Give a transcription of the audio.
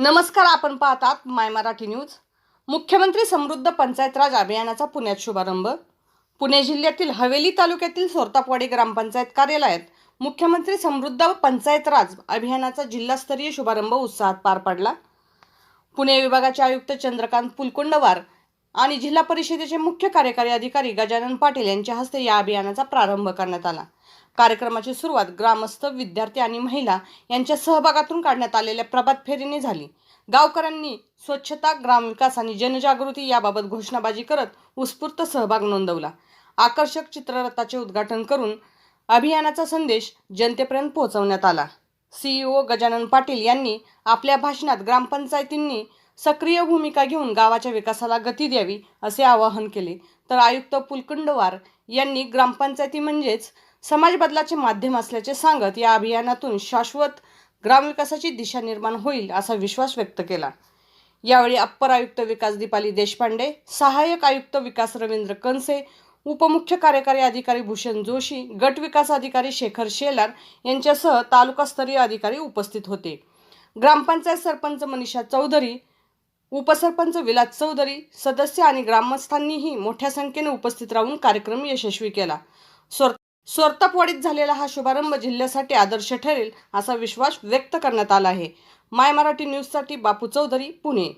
नमस्कार आपण पाहतात माय मराठी न्यूज. मुख्यमंत्री समृद्ध पंचायत राज अभियानाचा पुण्यात शुभारंभ. पुणे जिल्ह्यातील हवेली तालुक्यातील सोरतापवाडी ग्रामपंचायत कार्यालयात मुख्यमंत्री समृद्ध पंचायत राज अभियानाचा जिल्हास्तरीय शुभारंभ उत्साहात पार पडला. पुणे विभागाचे आयुक्त चंद्रकांत पुलकुंडवार आणि जिल्हा परिषदेचे मुख्य कार्यकारी अधिकारी गजानन पाटील यांच्या हस्ते या अभियानाचा प्रारंभ करण्यात आला. कार्यक्रमाची सुरुवात ग्रामस्थ विद्यार्थी आणि महिला यांच्या सहभागातून काढण्यात आलेल्या प्रभात फेरीने झाली. गावकऱ्यांनी स्वच्छता ग्रामविकास आणि जनजागृती याबाबत घोषणाबाजी करत उत्स्फूर्त सहभाग नोंदवला. आकर्षक चित्ररथाचे उद्घाटन करून अभियानाचा संदेश जनतेपर्यंत पोहोचवण्यात आला. सीईओ गजानन पाटील यांनी आपल्या भाषणात ग्रामपंचायतींनी सक्रिय भूमिका घेऊन गावाच्या विकासाला गती द्यावी असे आवाहन केले. तर आयुक्त पुलकुंडवार यांनी ग्रामपंचायती म्हणजेच समाज बदलाचे माध्यम असल्याचे सांगत या अभियानातून शाश्वत ग्रामविकासाची दिशा निर्माण होईल असा विश्वास व्यक्त केला. यावेळी अप्पर आयुक्त विकास दीपाली देशपांडे सहाय्यक आयुक्त विकास रवींद्र कनसे उपमुख्य कार्यकारी अधिकारी भूषण जोशी गट विकास अधिकारी शेखर शेलार यांच्यासह तालुकास्तरीय अधिकारी उपस्थित होते. ग्रामपंचायत सरपंच मनीषा चौधरी उपसरपंच विलास चौधरी सदस्य आणि ग्रामस्थांनीही मोठ्या संख्येने उपस्थित राहून कार्यक्रम यशस्वी केला. स्वर स्वर्तपवाडीत झालेला हा शुभारंभ जिल्ह्यासाठी आदर्श ठरेल असा विश्वास व्यक्त करण्यात आला आहे. माय मराठी न्यूजसाठी बापू चौधरी पुणे.